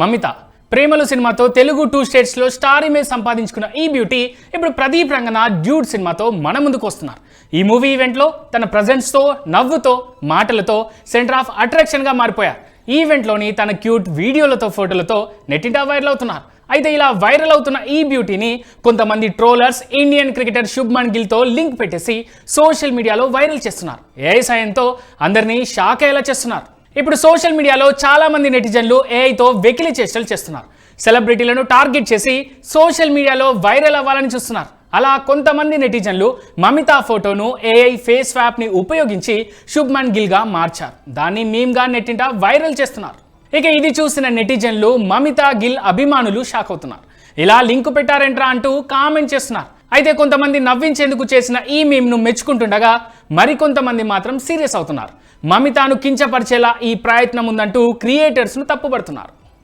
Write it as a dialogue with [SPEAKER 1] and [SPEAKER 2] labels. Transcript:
[SPEAKER 1] మమిత. ప్రేమలు సినిమాతో తెలుగు టూ స్టేట్స్లో star image సంపాదించుకున్న ఈ బ్యూటీ ఇప్పుడు ప్రదీప్ రంగన డ్యూడ్ సినిమాతో మన ముందుకు వస్తున్నారు. ఈ మూవీ ఈవెంట్లో తన ప్రజెన్స్తో నవ్వుతో మాటలతో సెంటర్ ఆఫ్ అట్రాక్షన్గా మారిపోయారు. ఈ ఈవెంట్లోని తన క్యూట్ వీడియోలతో ఫోటోలతో నెట్టింటా వైరల్ అవుతున్నారు. అయితే ఇలా వైరల్ అవుతున్న ఈ బ్యూటీని కొంతమంది ట్రోలర్స్ ఇండియన్ క్రికెటర్ శుభ్మన్ గిల్తో లింక్ పెట్టేసి సోషల్ మీడియాలో వైరల్ చేస్తున్నారు. ఏ సాయంతో అందరినీ షాక్ అయ్యేలా చేస్తున్నారు. ఇప్పుడు సోషల్ మీడియాలో చాలా మంది నెటిజన్లు ఏఐతో వెకిలి చేష్టలు చేస్తున్నారు. సెలబ్రిటీలను టార్గెట్ చేసి సోషల్ మీడియాలో వైరల్ అవ్వాలని చూస్తున్నారు. అలా కొంతమంది నెటిజన్లు మమితా ఫోటోను ఏఐ ఫేస్ని ఉపయోగించి శుభ్మన్ గిల్గా మార్చారు. దాన్ని మీమ్గా నెట్టింట వైరల్ చేస్తున్నారు. ఇక ఇది చూసిన నెటిజన్లు మమితా గిల్ అభిమానులు షాక్ అవుతున్నారు. ఇలా లింకు పెట్టారంట్రా అంటూ కామెంట్ చేస్తున్నారు. అయితే కొంతమంది నవ్వించేందుకు చేసిన ఈ మీమ్ను మెచ్చుకుంటుండగా మరికొంతమంది మాత్రం సీరియస్ అవుతున్నారు. మమితాను కించపరిచేలా ఈ ప్రయత్నం ఉందంటూ క్రియేటర్స్ను తప్పుపడుతున్నారు